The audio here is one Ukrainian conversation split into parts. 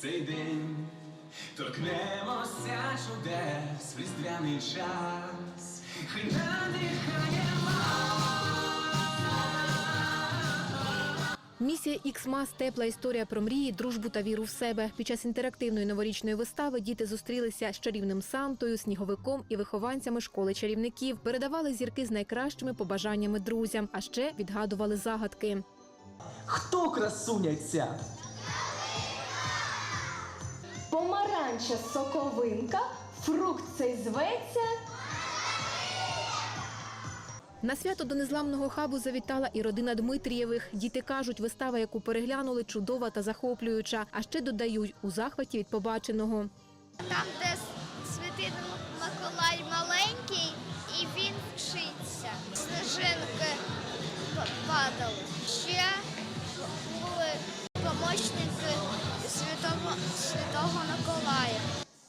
цей день, торкнемося чудес в різдвяний час, хай надихає Місія «Іксмас» – тепла історія про мрії, дружбу та віру в себе. Під час інтерактивної новорічної вистави діти зустрілися з чарівним Сантою, сніговиком і вихованцями школи чарівників. Передавали зірки з найкращими побажаннями друзям, а ще відгадували загадки. Хто красуняться? Помаранча соковинка, фрукт цей зветься. На свято до незламного хабу завітала і родина Дмитрієвих. Діти кажуть, вистава, яку переглянули, чудова та захоплююча. А ще додають у захваті від побаченого. Там, де святий Миколай маленький, і він вчиться. Сніжинки п- падали. Ще були помощники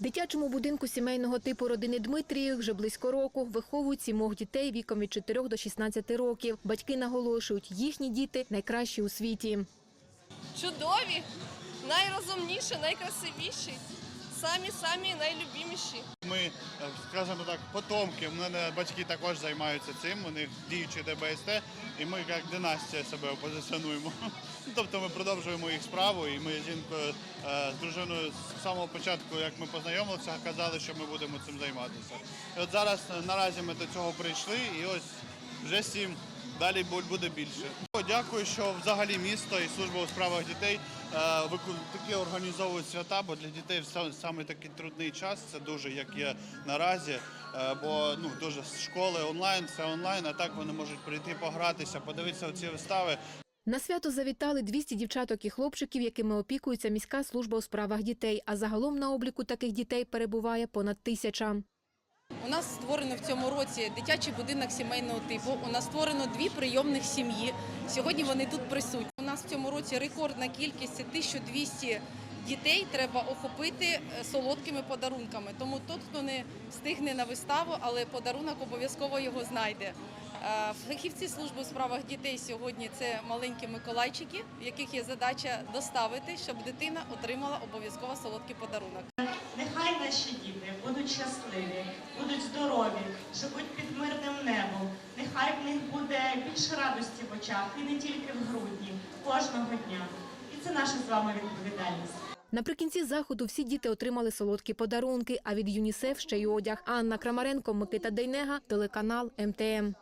Дитячому будинку сімейного типу родини Дмитріїв вже близько року виховують сімох дітей віком від 4 до 16 років. Батьки наголошують, їхні діти найкращі у світі. чудові, найрозумніші, найкрасивіші, самі самі найлюбіміші. Ми, е, скажімо так, потомки. У мене батьки також займаються цим. У них діючі ДБСТ, і ми як династія себе позиціонуємо. Ну, Тобто ми продовжуємо їх справу, і ми з жінкою е, з дружиною з самого початку, як ми познайомилися, казали, що ми будемо цим займатися. І от зараз е, наразі ми до цього прийшли, і ось вже сім. Далі бу- буде більше. Дякую, що взагалі місто і служба у справах дітей е, такі організовують свята, бо для дітей саме такий трудний час. Це дуже як є наразі. е, Бо ну дуже школи онлайн, все онлайн, а так вони можуть прийти погратися, подивитися ці вистави. На свято завітали 200 дівчаток і хлопчиків, якими опікується міська служба у справах дітей. А загалом на обліку таких дітей перебуває понад тисяча. У нас створено в цьому році дитячий будинок сімейного типу. У нас створено дві прийомних сім'ї. Сьогодні вони тут присутні. У нас в цьому році рекордна кількість це 1200 дітей. Треба охопити е, солодкими подарунками. Тому тот, хто не встигне на виставу, але подарунок обов'язково його знайде. Е, Фахівці служби у справах дітей сьогодні це маленькі миколайчики, в яких є задача доставити, щоб дитина отримала обов'язково солодкий подарунок. Нехай наші діти будуть щасливі, будуть здорові, живуть під мирним небом. Нехай в них буде більше радості в очах і не тільки в грудні, кожного дня. І це наша з вами відповідальність. Наприкінці заходу всі діти отримали солодкі подарунки, а від ЮНІСЕФ ще й одяг. Анна Крамаренко, Микита Дейнега, телеканал МТМ.